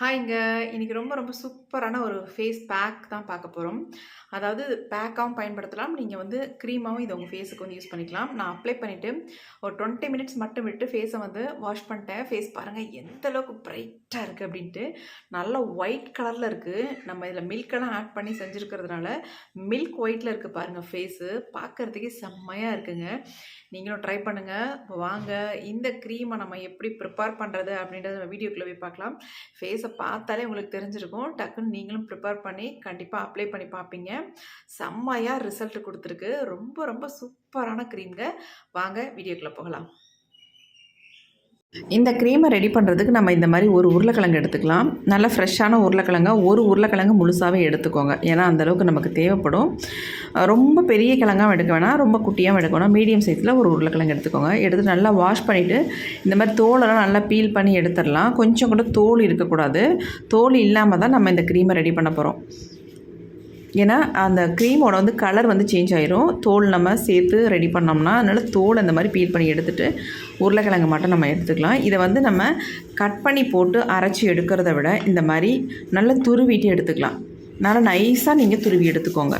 ஹாய்ங்க. இன்றைக்கி ரொம்ப ரொம்ப சூப்பரான ஒரு ஃபேஸ் பேக் தான் பார்க்க போகிறோம் அதாவது பேக்காவும் பயன்படுத்தலாம். நீங்கள் வந்து க்ரீமாகவும் இதை உங்கள் ஃபேஸுக்கு வந்து யூஸ் பண்ணிக்கலாம். நான் அப்ளை பண்ணிவிட்டு ஒரு 20 மினிட்ஸ் மட்டும் விட்டு ஃபேஸை வந்து வாஷ் பண்ணிட்டேன். ஃபேஸ் பாருங்கள் எந்த அளவுக்கு இருக்குது அப்படின்ட்டு நல்லா ஒயிட் கலரில் இருக்குது நம்ம இதில் மில்கெல்லாம் ஆட் பண்ணி செஞ்சுருக்கிறதுனால மில்க் ஒயிட்டில் இருக்குது பாருங்கள் ஃபேஸு. பார்க்கறதுக்கே செம்மையாக இருக்குங்க. நீங்களும் ட்ரை பண்ணுங்கள் வாங்க இந்த க்ரீமை நம்ம எப்படி ப்ரிப்பேர் பண்ணுறது அப்படின்றத நம்ம வீடியோக்குள்ளே போய் பார்க்கலாம். ஃபேஸை பார்த்தாலே உங்களுக்கு தெரிஞ்சிருக்கும். டக்குன்னு நீங்களும் ப்ரிப்பேர் பண்ணி கண்டிப்பாக அப்ளை பண்ணி பார்ப்பீங்க. செம்மையாக ரிசல்ட் கொடுத்துருக்கு ரொம்ப ரொம்ப சூப்பரான கிரீம்ங்க. வாங்க வீடியோக்குள்ளே போகலாம். இந்த க்ரீமை ரெடி பண்ணுறதுக்கு நம்ம இந்த மாதிரி ஒரு உருளைக்கிழங்கு எடுத்துக்கலாம். நல்லா ஃப்ரெஷ்ஷான உருளைக்கிழங்க ஒரு உருளைக்கிழங்கு முழுசாவே எடுத்துக்கோங்க. ஏன்னா, அந்தளவுக்கு நமக்கு தேவைப்படும். ரொம்ப பெரிய கிழங்காக எடுக்க வேணாம். ரொம்ப குட்டியாகவும் எடுக்க வேணாம். மீடியம் சைஸில் ஒரு உருளைக்கிழங்கு எடுத்துக்கோங்க. எடுத்து நல்லா வாஷ் பண்ணிவிட்டு இந்த மாதிரி தோலெல்லாம் நல்லா பீல் பண்ணி எடுத்துடலாம் கொஞ்சம் கூட தோல் இருக்கக்கூடாது. தோல் இல்லாமல் தான் நம்ம இந்த க்ரீமை ரெடி பண்ண போகிறோம் ஏன்னா, அந்த க்ரீமோட வந்து கலர் வந்து சேஞ்ச் ஆயிரும். தோல் நம்ம சேர்த்து ரெடி பண்ணோம்னா, அதனால் தோல் இந்த மாதிரி பீல் பண்ணி எடுத்துகிட்டு உருளைக்கிழங்கு மட்டும் நம்ம எடுத்துக்கலாம். இதை வந்து நம்ம கட் பண்ணி போட்டு அரைச்சி எடுக்கிறத விட, இந்த மாதிரி நல்லா துருவிட்டு எடுத்துக்கலாம். நல்லா நைஸாக நீங்கள் துருவி எடுத்துக்கோங்க.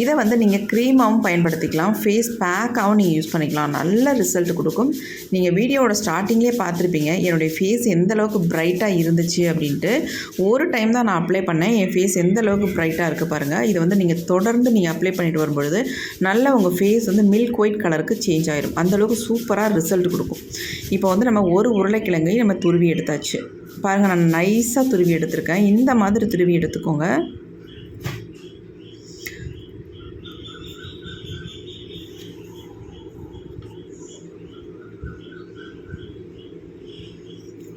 இதை வந்து நீங்கள் க்ரீமாகவும் பயன்படுத்திக்கலாம். ஃபேஸ் பேக்காகவும் நீங்கள் யூஸ் பண்ணிக்கலாம். நல்ல ரிசல்ட் கொடுக்கும் நீங்கள் வீடியோவோட ஸ்டார்டிங்கே பார்த்துருப்பீங்க. என்னுடைய ஃபேஸ் எந்த அளவுக்கு இருந்துச்சு அப்படின்ட்டு ஒரு டைம் தான் நான் அப்ளை பண்ணேன். என் ஃபேஸ் எந்த அளவுக்கு இருக்குது பாருங்கள் இதை வந்து நீங்கள் தொடர்ந்து நீங்கள் அப்ளை பண்ணிட்டு வரும்பொழுது, நல்லா உங்கள் ஃபேஸ் வந்து மில்க் ஒயிட் கலருக்கு சேஞ்ச் ஆகிடும் அந்த அளவுக்கு ரிசல்ட் கொடுக்கும் இப்போ வந்து நம்ம ஒரு உருளைக்கிழங்கையும் நம்ம துருவி எடுத்தாச்சு. பாருங்கள் நான் நைஸாக துருவி எடுத்திருக்கேன். இந்த மாதிரி துருவி எடுத்துக்கோங்க.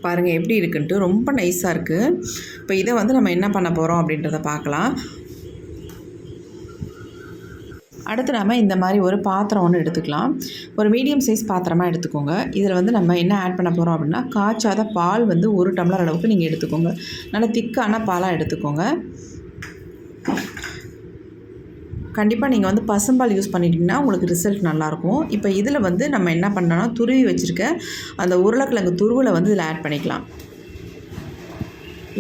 பாருங்கள் எப்படி இருக்குன்ட்டு. ரொம்ப நைஸாக இருக்குது இப்போ இதை வந்து நம்ம என்ன பண்ண போகிறோம் அப்படின்றத பார்க்கலாம். அடுத்து நம்ம இந்த மாதிரி ஒரு பாத்திரம் ஒன்று எடுத்துக்கலாம். ஒரு மீடியம் சைஸ் பாத்திரமாக எடுத்துக்கோங்க. இதில் வந்து நம்ம என்ன ஆட் பண்ண போகிறோம் அப்படின்னா காய்ச்சாத பால் வந்து ஒரு டம்ளர் அளவுக்கு நீங்கள் எடுத்துக்கோங்க. நல்லா திக்கான பாலாக எடுத்துக்கோங்க. கண்டிப்பாக நீங்கள் வந்து பசும்பால் யூஸ் பண்ணிட்டீங்கன்னா, உங்களுக்கு ரிசல்ட் நல்லாயிருக்கும் இப்போ இதில் வந்து நம்ம என்ன பண்ணோன்னா துருவி வச்சுருக்க அந்த உருளைக்கிழங்கு துருவில் வந்து இதில் ஆட் பண்ணிக்கலாம்.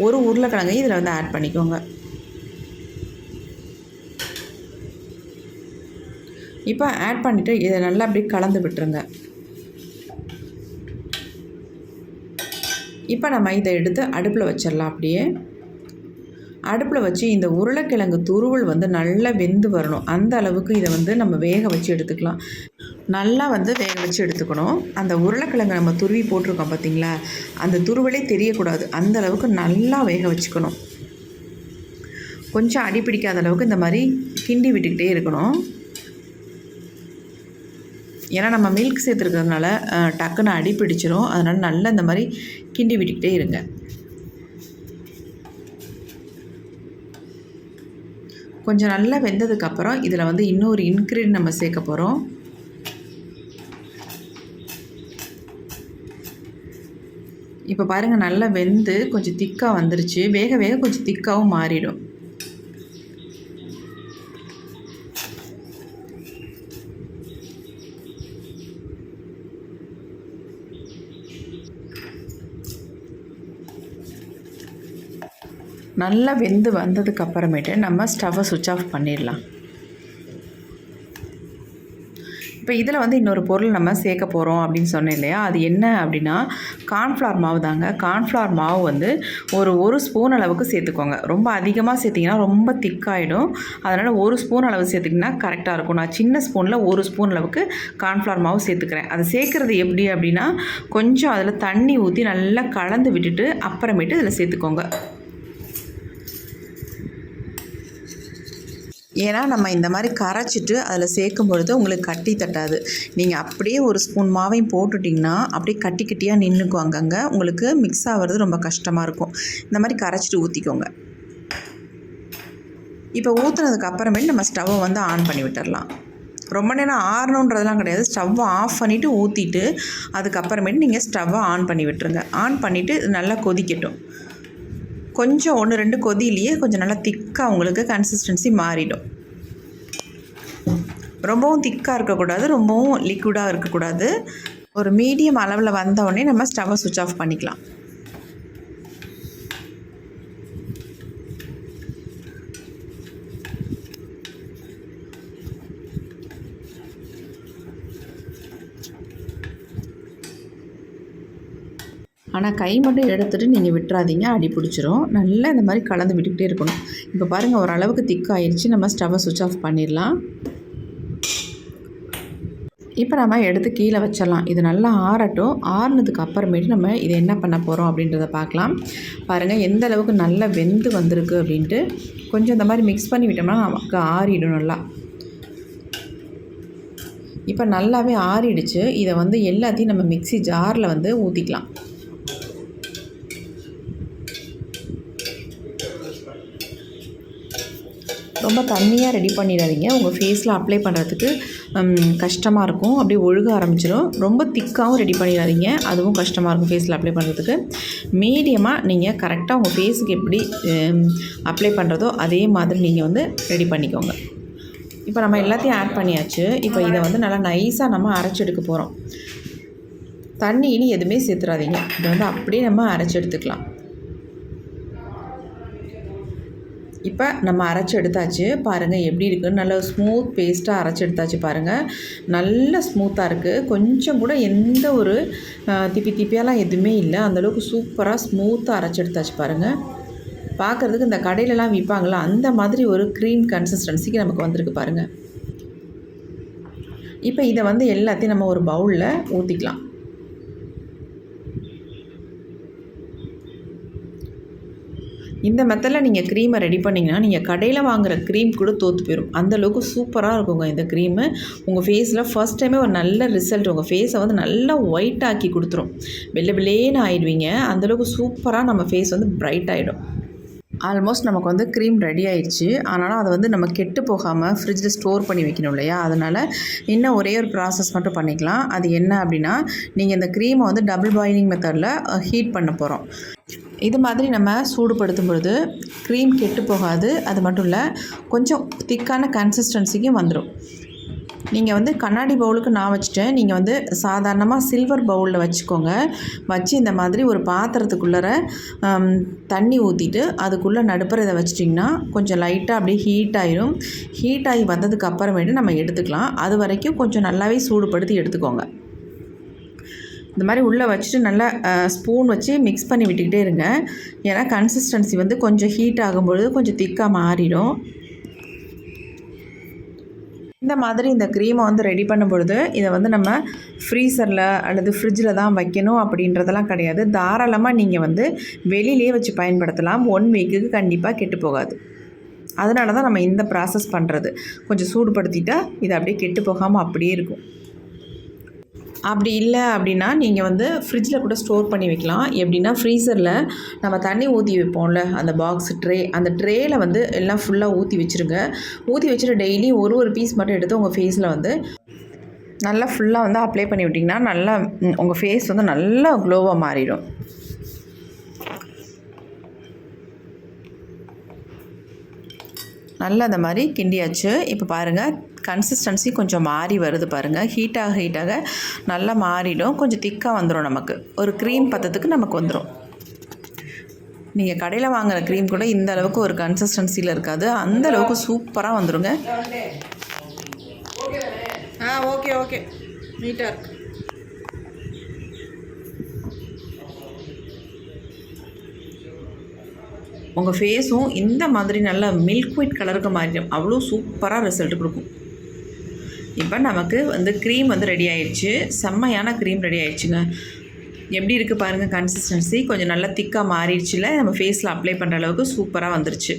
ஒரு உருளைக்கிழங்கையும் இதில் வந்து ஆட் பண்ணிக்கோங்க. இப்போ ஆட் பண்ணிவிட்டு இதை நல்லா அப்படியே கலந்து விட்டுருங்க. இப்போ நம்ம இதை எடுத்து அடுப்பில் வச்சிடலாம் அப்படியே. அடுப்பில் வச்சு இந்த உருளைக்கிழங்கு துருவல் வந்து நல்லா வெந்து வரணும். அந்த அளவுக்கு இதை வந்து நம்ம வேக வச்சு எடுத்துக்கலாம். நல்லா வந்து வேக வச்சு எடுத்துக்கணும். அந்த உருளைக்கிழங்கு நம்ம துருவி போட்டிருக்கோம் பார்த்தீங்களா, அந்த துருவலே தெரியக்கூடாது. அந்த அளவுக்கு நல்லா வேக வச்சுக்கணும். கொஞ்சம் அடி பிடிக்காத அளவுக்கு இந்த மாதிரி கிண்டி விட்டுக்கிட்டே இருக்கணும். ஏன்னா, நம்ம மில்க் சேர்த்துருக்கிறதுனால டக்குன்னு அடி பிடிச்சிரும். அதனால் நல்லா இந்த மாதிரி கிண்டி விட்டுக்கிட்டே இருங்க. கொஞ்சம் நல்லா வெந்ததுக்கப்புறம் இதில் வந்து இன்னொரு இன்கிரீடியன்ட் நம்ம சேர்க்க போகிறோம் இப்போ பாருங்கள் நல்லா வெந்து கொஞ்சம் திக்காக வந்துருச்சு. வேக வேக கொஞ்சம் திக்காகவும் மாறிடும். நல்லா வெந்து வந்ததுக்கு அப்புறமேட்டு நம்ம ஸ்டவ்வை சுவிட்ச் ஆஃப் பண்ணிடலாம். இப்போ இதில் வந்து இன்னொரு பொருள் நம்ம சேர்க்க போகிறோம் அப்படின்னு சொன்னேன் இல்லையா, அது என்ன அப்படின்னா கார்ன்ஃப்ளவர் மாவு தாங்க. கார்ன்ஃப்ளவர் மாவு வந்து ஒரு ஒரு ஸ்பூன் அளவுக்கு சேர்த்துக்கோங்க. ரொம்ப அதிகமாக சேர்த்திங்கன்னா ரொம்ப திக்காயிடும். அதனால் ஒரு ஸ்பூன் அளவு சேர்த்திங்கன்னா கரெக்டாக இருக்கும். நான் சின்ன ஸ்பூனில் ஒரு ஸ்பூன் அளவுக்கு கார்ன்ஃப்ளவர் மாவு சேர்த்துக்கிறேன். அதை சேர்க்குறது எப்படி அப்படின்னா கொஞ்சம் அதில் தண்ணி ஊற்றி நல்லா கலந்து விட்டுட்டு, அப்புறமேட்டு இதில் சேர்த்துக்கோங்க. ஏன்னா, நம்ம இந்த மாதிரி கரைச்சிட்டு அதில் சேர்க்கும் பொழுது உங்களுக்கு கட்டி தட்டாது. நீங்கள் அப்படியே ஒரு ஸ்பூன் மாவையும் போட்டுட்டிங்கன்னா அப்படியே கட்டி கட்டியாக நின்றுக்கும் அங்கங்கே உங்களுக்கு மிக்ஸ் ஆகிறது ரொம்ப கஷ்டமாக இருக்கும். இந்த மாதிரி கரைச்சிட்டு ஊற்றிக்கோங்க இப்போ ஊற்றுனதுக்கு அப்புறமேட்டு நம்ம ஸ்டவ்வை வந்து ஆன் பண்ணி விட்டுடலாம் ரொம்ப நேரம் ஆறணுன்றதெல்லாம் கிடையாது. ஸ்டவ்வை ஆஃப் பண்ணிவிட்டு ஊற்றிட்டு அதுக்கப்புறமேட்டு நீங்கள் ஸ்டவ்வை ஆன் பண்ணி விட்டுருங்க. ஆன் பண்ணிவிட்டு நல்லா கொதிக்கட்டும். கொஞ்சம் 1, 2 கொதியிலேயே கொஞ்சம் நல்லா திக்காக உங்களுக்கு கன்சிஸ்டன்சி மாறிடும். ரொம்பவும் திக்காக இருக்கக்கூடாது ரொம்பவும் லிக்விடாக இருக்கக்கூடாது ஒரு மீடியம் அளவில் வந்த உடனே நம்ம ஸ்டவ்வை சுவிட்ச் ஆஃப் பண்ணிக்கலாம் ஆனால் கை மட்டும் எடுத்துகிட்டு நீங்கள் விட்டுறாதீங்க. அடி பிடிச்சிரும். நல்லா இந்த மாதிரி கலந்து விட்டுக்கிட்டே இருக்கணும். இப்போ பாருங்கள் ஓரளவுக்கு திக் ஆயிடுச்சு நம்ம ஸ்டவ்வை சுவிட்ச் ஆஃப் பண்ணிடலாம். இப்போ நம்ம எடுத்து கீழே வச்சிடலாம். இது நல்லா ஆறட்டும். ஆறுனதுக்கு அப்புறமேட்டு நம்ம இதை என்ன பண்ண போகிறோம் அப்படின்றத பார்க்கலாம். பாருங்கள் எந்த அளவுக்கு நல்லா வெந்து வந்திருக்கு அப்படின்ட்டு. கொஞ்சம் இந்த மாதிரி மிக்ஸ் பண்ணி விட்டோம்னா நமக்கு ஆறிடும் நல்லா. இப்போ நல்லாவே ஆறிடுச்சு. இதை வந்து எல்லாத்தையும் நம்ம மிக்ஸி ஜாரில் வந்து ஊற்றிக்கலாம் ரொம்ப தண்ணியாக ரெடி பண்ணிடாதீங்க. உங்கள் ஃபேஸில் அப்ளை பண்ணுறதுக்கு கஷ்டமாக இருக்கும். அப்படியே ஒழுக ஆரம்பிச்சிடும் ரொம்ப திக்காகவும் ரெடி பண்ணிடாதீங்க. அதுவும் கஷ்டமாக இருக்கும் ஃபேஸில் அப்ளை பண்ணுறதுக்கு மீடியமாக நீங்கள் கரெக்டாக உங்கள் ஃபேஸுக்கு எப்படி அப்ளை பண்ணுறதோ அதே மாதிரி நீங்கள் வந்து ரெடி பண்ணிக்கோங்க. இப்போ நம்ம எல்லாத்தையும் ஆட் பண்ணியாச்சு. இப்போ இதை வந்து நல்லா நைஸாக நம்ம அரைச்சி எடுக்க போகிறோம் தண்ணி இனி எதுவுமே சேர்த்துறாதீங்க. இதை வந்து அப்படியே நம்ம அரைச்சி எடுத்துக்கலாம். இப்போ நம்ம அரைச்சி எடுத்தாச்சு. பாருங்கள் எப்படி இருக்குன்னு நல்ல ஸ்மூத் பேஸ்ட்டாக அரைச்சி எடுத்தாச்சு பாருங்கள் நல்ல ஸ்மூத்தாக இருக்குது கொஞ்சம் கூட எந்த ஒரு திப்பி திப்பியாலாம் எதுவுமே இல்லை. அந்தளவுக்கு சூப்பராக ஸ்மூத்தாக அரைச்சி எடுத்தாச்சு பாருங்கள் பார்க்குறதுக்கு இந்த கடையிலலாம் விற்பாங்களா அந்த மாதிரி ஒரு க்ரீம் கன்சிஸ்டன்சிக்கு நமக்கு வந்திருக்கு பாருங்கள் இப்போ இதை வந்து எல்லாத்தையும் நம்ம ஒரு பவுலில் ஊற்றிக்கலாம் இந்த மெத்தடில் நீங்கள் க்ரீமை ரெடி பண்ணிங்கன்னா நீங்கள் கடையில் வாங்குற க்ரீம் கூட தோற்று போயிடும் அந்தளவுக்கு சூப்பராக இருக்குங்க இந்த க்ரீமு உங்கள் ஃபேஸில் ஃபஸ்ட் டைமே ஒரு நல்ல ரிசல்ட் உங்கள் ஃபேஸை வந்து நல்லா ஒயிட் ஆக்கி கொடுத்துரும். வெள்ளை வெள்ளேன்னு ஆயிடுவீங்க. அந்தளவுக்கு சூப்பராக நம்ம ஃபேஸ் வந்து பிரைட் ஆகிடும் ஆல்மோஸ்ட் நமக்கு வந்து க்ரீம் ரெடி ஆயிடுச்சு. ஆனாலும் அதை வந்து நம்ம கெட்டு போகாமல் ஃப்ரிட்ஜில் ஸ்டோர் பண்ணி வைக்கணும் இல்லையா? அதனால் இன்னும் ஒரே ஒரு ப்ராசஸ் மட்டும் பண்ணிக்கலாம். அது என்ன அப்படின்னா நீங்கள் இந்த க்ரீமை வந்து டபுள் பாயிலிங் மெத்தடில் ஹீட் பண்ண போகிறோம் இது மாதிரி நம்ம சூடுபடுத்தும் பொழுது க்ரீம் கெட்டு போகாது. அது மட்டும் இல்லை கொஞ்சம் திக்கான கன்சிஸ்டன்சிக்கும் வந்துடும் நீங்கள் வந்து கண்ணாடி பவுலுக்கு நான் வச்சுட்டேன். நீங்கள் வந்து சாதாரணமாக சில்வர் பவுலில் வச்சுக்கோங்க. வச்சு இந்த மாதிரி ஒரு பாத்திரத்துக்குள்ளே தண்ணி ஊற்றிட்டு அதுக்குள்ளே நடுப்புற இதை வச்சிட்டிங்கன்னா கொஞ்சம் லைட்டாக அப்படியே ஹீட் ஆயிரும். ஹீட் ஆகி வந்ததுக்கு அப்புறமேட்டு நம்ம எடுத்துக்கலாம். அது வரைக்கும் கொஞ்சம் நல்லாவே சூடுபடுத்தி எடுத்துக்கோங்க. இந்த மாதிரி உள்ளே வச்சுட்டு நல்லா ஸ்பூன் வச்சு மிக்ஸ் பண்ணி விட்டுக்கிட்டே இருங்க. ஏன்னா கன்சிஸ்டன்சி வந்து கொஞ்சம் ஹீட் ஆகும்பொழுது கொஞ்சம் திக்காக மாறிடும். இந்த மாதிரி இந்த க்ரீமை வந்து ரெடி பண்ணும் பொழுது இதை வந்து நம்ம ஃப்ரீசரில் அல்லது ஃப்ரிட்ஜில் தான் வைக்கணும் அப்படின்றதெல்லாம் கிடையாது. தாராளமாக நீங்கள் வந்து வெளியிலே வச்சு பயன்படுத்தலாம். ஒன் வீக்குக்கு கண்டிப்பாக கெட்டு போகாது. அதனால தான் நம்ம இந்த ப்ராசஸ் பண்ணுறது கொஞ்சம் சூடுபடுத்திட்டால் இது அப்படியே கெட்டு போகாமல் அப்படியே இருக்கும். அப்படி இல்லை அப்படின்னா நீங்கள் வந்து ஃப்ரிட்ஜில் கூட ஸ்டோர் பண்ணி வைக்கலாம். எப்படின்னா ஃப்ரீசரில் நம்ம தண்ணி ஊற்றி வைப்போம்ல அந்த பாக்ஸ் ட்ரே அந்த ட்ரேயில் வந்து எல்லாம் ஃபுல்லாக ஊற்றி வச்சுருங்க. ஊற்றி வச்சுட்டு டெய்லி ஒரு ஒரு பீஸ் மட்டும் எடுத்து உங்கள் ஃபேஸில் வந்து நல்லா ஃபுல்லாக வந்து அப்ளை பண்ணி விட்டிங்கன்னா நல்லா உங்கள் ஃபேஸ் வந்து நல்லா க்ளோவாக மாறிடும். நல்லா அந்த மாதிரி கிண்டியாச்சு. இப்போ பாருங்கள் கன்சிஸ்டன்சி கொஞ்சம் மாறி வருது பாருங்கள் ஹீட்டாக ஹீட்டாக நல்லா மாறிடும். கொஞ்சம் திக்காக வந்துடும் நமக்கு. ஒரு க்ரீம் பத்தத்துக்கு நமக்கு வந்துடும் நீங்கள் கடையில் வாங்குற க்ரீம் கூட இந்த அளவுக்கு ஒரு கன்சிஸ்டன்சியில் இருக்காது. அந்த அளவுக்கு சூப்பராக வந்துடுங்க ஆ ஓகே ஓகே நீட்டாக இருக்குது உங்கள் ஃபேஸும் இந்த மாதிரி நல்லா மில்க் ஒயிட் கலருக்கு மாறிடும். அவ்வளோ சூப்பராக ரிசல்ட் கொடுக்கும். இப்போ நமக்கு வந்து க்ரீம் வந்து ரெடி ஆயிடுச்சு. செம்மையான க்ரீம் ரெடி ஆயிடுச்சுங்க. எப்படி இருக்குது பாருங்கள் கன்சிஸ்டன்சி கொஞ்சம் நல்லா திக்காக மாறிடுச்சுல. நம்ம ஃபேஸில் அப்ளை பண்ணுற அளவுக்கு சூப்பராக வந்துருச்சு.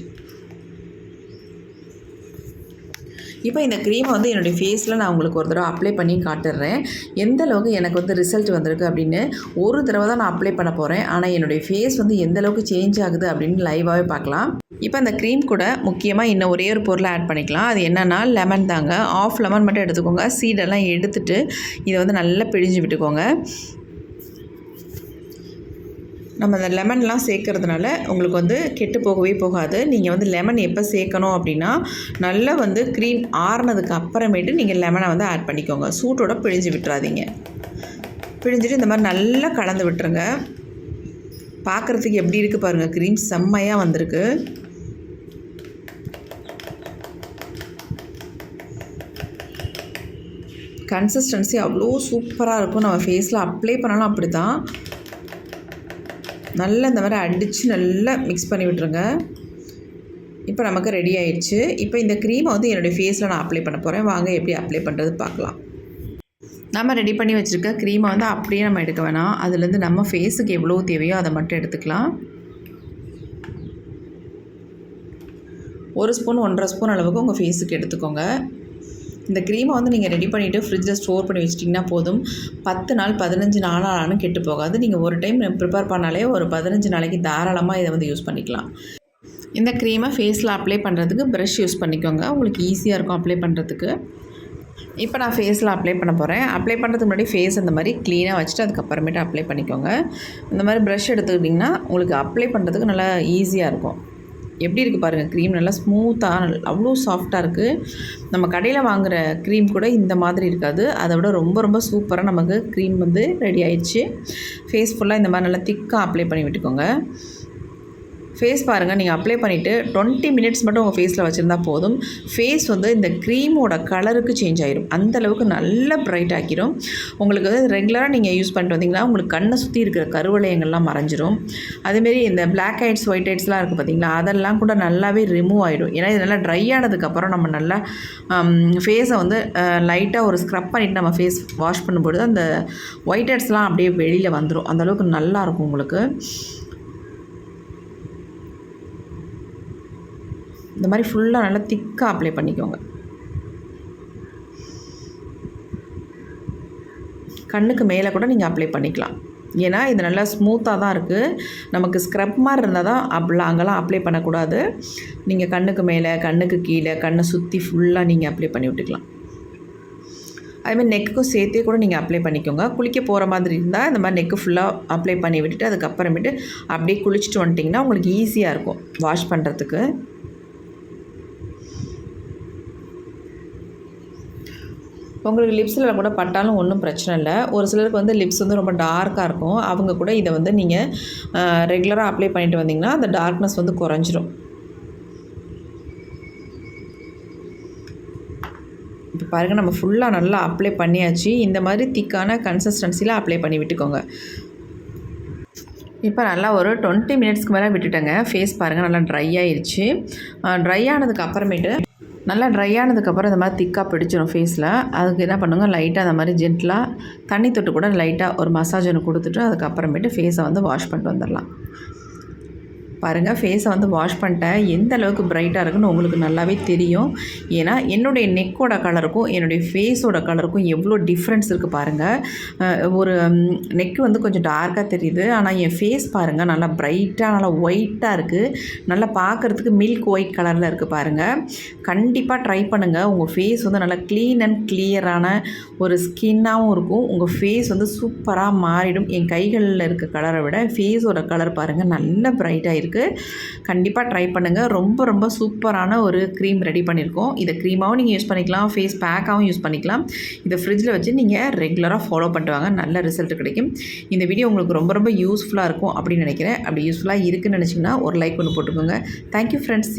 இப்போ இந்த க்ரீமை வந்து என்னுடைய ஃபேஸில் நான் உங்களுக்கு ஒரு தடவை அப்ளை பண்ணி காட்டுறேன். எந்த அளவுக்கு எனக்கு வந்து ரிசல்ட் வந்திருக்கு அப்படின்னு ஒரு தடவை தான் நான் அப்ளை பண்ண போகிறேன் ஆனால் என்னுடைய ஃபேஸ் வந்து எந்த அளவுக்கு சேஞ்ச் ஆகுது அப்படின்னு லைவாகவே பார்க்கலாம். இப்போ அந்த க்ரீம் கூட முக்கியமாக இன்னும் ஒரே ஒரு பொருளை ஆட் பண்ணிக்கலாம். அது என்னென்னா லெமன் தாங்க. ஆஃப் லெமன் மட்டும் எடுத்துக்கோங்க. சீடெல்லாம் எடுத்துட்டு இதை வந்து நல்லா பிழிஞ்சு விட்டுக்கோங்க. நம்ம அந்த லெமன்லாம் சேர்க்கறதுனால உங்களுக்கு வந்து கெட்டு போகவே போகாது. நீங்கள் வந்து லெமன் எப்போ சேர்க்கணும் அப்படின்னா நல்லா வந்து க்ரீம் ஆறுனதுக்கு அப்புறமேட்டு நீங்கள் லெமனை வந்து ஆட் பண்ணிக்கோங்க. சூட்டோட பிழிஞ்சு விட்டுறாதீங்க. பிழிஞ்சிட்டு இந்த மாதிரி நல்லா கலந்து விட்டுருங்க. பார்க்குறதுக்கு எப்படி இருக்குது பாருங்கள் க்ரீம் செம்மையாக வந்திருக்கு. கன்சிஸ்டன்சி அவ்வளோ சூப்பராக இருக்கும். நம்ம ஃபேஸில் அப்ளை பண்ணாலும் அப்படி தான் நல்லா இந்த மாதிரி அடித்து நல்லா மிக்ஸ் பண்ணி விட்டுருங்க. இப்போ நமக்கு ரெடி ஆயிடுச்சு. இப்போ இந்த க்ரீமை வந்து என்னுடைய ஃபேஸில் நான் அப்ளை பண்ண போகிறேன் வாங்க எப்படி அப்ளை பண்ணுறது பார்க்கலாம். நம்ம ரெடி பண்ணி வச்சுருக்க க்ரீமை வந்து அப்படியே நம்ம எடுக்க வேணாம். அதுலேருந்து நம்ம ஃபேஸுக்கு எவ்வளோ தேவையோ அதை மட்டும் எடுத்துக்கலாம். ஒரு ஸ்பூன் ஒன்றரை ஸ்பூன் அளவுக்கு உங்கள் ஃபேஸுக்கு எடுத்துக்கோங்க. இந்த க்ரீமை வந்து நீங்கள் ரெடி பண்ணிவிட்டு ஃப்ரிட்ஜில் ஸ்டோர் பண்ணி வச்சிட்டிங்கன்னா போதும். பத்து நாள் பதினஞ்சு நாள் கெட்டு போகாது. நீங்கள் ஒரு டைம் ப்ரிப்பேர் பண்ணாலே ஒரு பதினஞ்சு நாளைக்கு தாராளமாக இதை வந்து யூஸ் பண்ணிக்கலாம். இந்த க்ரீமை ஃபேஸில் அப்ளை பண்ணுறதுக்கு ப்ரஷ் யூஸ் பண்ணிக்கோங்க. உங்களுக்கு ஈஸியாக இருக்கும் அப்ளை பண்ணுறதுக்கு இப்போ நான் ஃபேஸில் அப்ளை பண்ண போகிறேன் அப்ளை பண்ணுறதுக்கு முன்னாடி ஃபேஸ் அந்த மாதிரி க்ளீனாக வச்சுட்டு அதுக்கப்புறமேட்டு அப்ளை பண்ணிக்கோங்க. இந்த மாதிரி ப்ரஷ் எடுத்துக்கிட்டிங்கன்னா உங்களுக்கு அப்ளை பண்ணுறதுக்கு நல்லா ஈஸியாக இருக்கும். எப்படி இருக்குது பாருங்கள் க்ரீம் நல்லா ஸ்மூத்தாக அவ்வளோ சாஃப்டாக இருக்குது நம்ம கடையில் வாங்குகிற க்ரீம் கூட இந்த மாதிரி இருக்காது. அதை விட ரொம்ப ரொம்ப சூப்பராக நமக்கு க்ரீம் வந்து ரெடி ஆயிடுச்சு. ஃபேஸ் ஃபுல்லாக இந்த மாதிரி நல்லா திக்காக அப்ளை பண்ணி விட்டுக்கோங்க. ஃபேஸ் பாருங்கள் நீங்கள் அப்ளை பண்ணிவிட்டு டுவெண்ட்டி மினிட்ஸ் மட்டும் உங்கள் ஃபேஸில் வச்சுருந்தா போதும். ஃபேஸ் வந்து இந்த க்ரீமோட கலருக்கு சேஞ்ச் ஆகிரும் அந்தளவுக்கு நல்ல பிரைட் ஆக்கிரும். உங்களுக்கு ரெகுலராக நீங்கள் யூஸ் பண்ணிட்டு வந்தீங்கன்னா உங்களுக்கு கண்ணை சுற்றி இருக்கிற கருவளையங்கள்லாம் மறைஞ்சிரும். அதேமாரி இந்த பிளாக் ஹைட்ஸ் ஒயிட் ஹைட்ஸ்லாம் இருக்குது பார்த்தீங்களா அதெல்லாம் கூட நல்லாவே ரிமூவ் ஆகிடும் ஏன்னா இது நல்லா ட்ரை ஆனதுக்கப்புறம் நம்ம நல்லா ஃபேஸை வந்து லைட்டாக ஒரு ஸ்க்ரப் பண்ணிவிட்டு நம்ம ஃபேஸ் வாஷ் பண்ணும்பொழுது அந்த ஒயிட் ஹெட்ஸ்லாம் அப்படியே வெளியில் வந்துடும் அந்தளவுக்கு நல்லாயிருக்கும் உங்களுக்கு. இந்த மாதிரி ஃபுல்லாக நல்லா திக்காக அப்ளை பண்ணிக்கோங்க. கண்ணுக்கு மேலே கூட நீங்கள் அப்ளை பண்ணிக்கலாம். ஏன்னா இது நல்லா ஸ்மூத்தாக தான் இருக்குது நமக்கு ஸ்க்ரப் மாதிரி இருந்தால் தான் அப்படிலாம் அங்கெல்லாம் அப்ளை பண்ணக்கூடாது. நீங்கள் கண்ணுக்கு மேலே கண்ணுக்கு கீழே கண்ணை சுற்றி ஃபுல்லாக நீங்கள் அப்ளை பண்ணி விட்டுக்கலாம். அதுமாதிரி நெக்குக்கும் சேர்த்தே கூட நீங்கள் அப்ளை பண்ணிக்கோங்க. குளிக்க போகிற மாதிரி இருந்தால் இந்த மாதிரி நெக்கு ஃபுல்லாக அப்ளை பண்ணி விட்டுட்டு அதுக்கப்புறமேட்டு அப்படியே குளிச்சுட்டு வந்துட்டிங்கன்னா உங்களுக்கு ஈஸியாக இருக்கும். வாஷ் பண்ணுறதுக்கு உங்களுக்கு லிப்ஸில் கூட பட்டாலும் ஒன்றும் பிரச்சனை இல்லை. ஒரு சிலருக்கு வந்து லிப்ஸ் வந்து ரொம்ப டார்க்காக இருக்கும். அவங்க கூட இதை வந்து நீங்கள் ரெகுலராக அப்ளை பண்ணிட்டு வந்தீங்கன்னா அந்த டார்க்னஸ் வந்து குறைஞ்சிரும். இப்போ பாருங்கள் நம்ம ஃபுல்லாக நல்லா அப்ளை பண்ணியாச்சு. இந்த மாதிரி திக்கான கன்சிஸ்டன்சியில் அப்ளை பண்ணி விட்டுக்கோங்க. இப்போ நல்லா ஒரு டுவெண்ட்டி மினிட்ஸ்க்கு மேலே விட்டுட்டேங்க. ஃபேஸ் பாருங்கள் நல்லா ட்ரை ஆயிடுச்சு ட்ரை ஆனதுக்கு அப்புறமேட்டு நல்லா ட்ரை ஆனதுக்கப்புறம் இந்த மாதிரி திக்காக பிடிச்சிடும் ஃபேஸில் அதுக்கு என்ன பண்ணுங்கள் லைட்டாக அந்த மாதிரி ஜென்டலாக தண்ணி தொட்டு கூட லைட்டாக ஒரு மசாஜ் ஒன்று கொடுத்துட்டு அதுக்கப்புறமேட்டு ஃபேஸை வந்து வாஷ் பண்ணிட்டு வந்துடலாம். பாருங்கள் ஃபேஸை வந்து வாஷ் பண்ணிட்டேன். எந்த அளவுக்கு ப்ரைட்டாக இருக்குன்னு உங்களுக்கு நல்லாவே தெரியும். ஏன்னா என்னுடைய நெக்கோட கலருக்கும் என்னுடைய ஃபேஸோட கலருக்கும் எவ்வளோ டிஃப்ரென்ஸ் இருக்குது பாருங்கள் ஒரு நெக்கு வந்து கொஞ்சம் டார்க்காக தெரியுது. ஆனால் என் ஃபேஸ் பாருங்கள் நல்லா ப்ரைட்டாக நல்லா ஒயிட்டாக இருக்குது நல்லா பார்க்குறதுக்கு மில்க் ஒயிட் கலரில் இருக்குது பாருங்கள் கண்டிப்பாக ட்ரை பண்ணுங்கள் உங்கள் ஃபேஸ் வந்து நல்லா க்ளீன் அண்ட் கிளியரான ஒரு ஸ்கின்னாகவும் இருக்கும். உங்கள் ஃபேஸ் வந்து சூப்பராக மாறிடும். என் கைகளில் இருக்க கலரை விட ஃபேஸோட கலர் பாருங்கள் நல்ல ப்ரைட்டாக இருக்குது இருக்குது கண்டிப்பாக ட்ரை பண்ணுங்கள் ரொம்ப ரொம்ப சூப்பரான ஒரு க்ரீம் ரெடி பண்ணியிருக்கோம். இதை க்ரீமாகவும் நீங்கள் யூஸ் பண்ணிக்கலாம். ஃபேஸ் பேக்காகவும் யூஸ் பண்ணிக்கலாம். இதை ஃப்ரிட்ஜில் வச்சு நீங்கள் ரெகுலராக ஃபாலோ பண்ணிட்டு வாங்க. நல்ல ரிசல்ட் கிடைக்கும். இந்த வீடியோ உங்களுக்கு ரொம்ப ரொம்ப யூஸ்ஃபுல்லாக இருக்கும் அப்படின்னு நினைக்கிறேன். அப்படி யூஸ்ஃபுல்லாக இருக்குதுன்னு நினச்சிங்கன்னா ஒரு லைக் ஒன்று போட்டுக்கோங்க. Thank you friends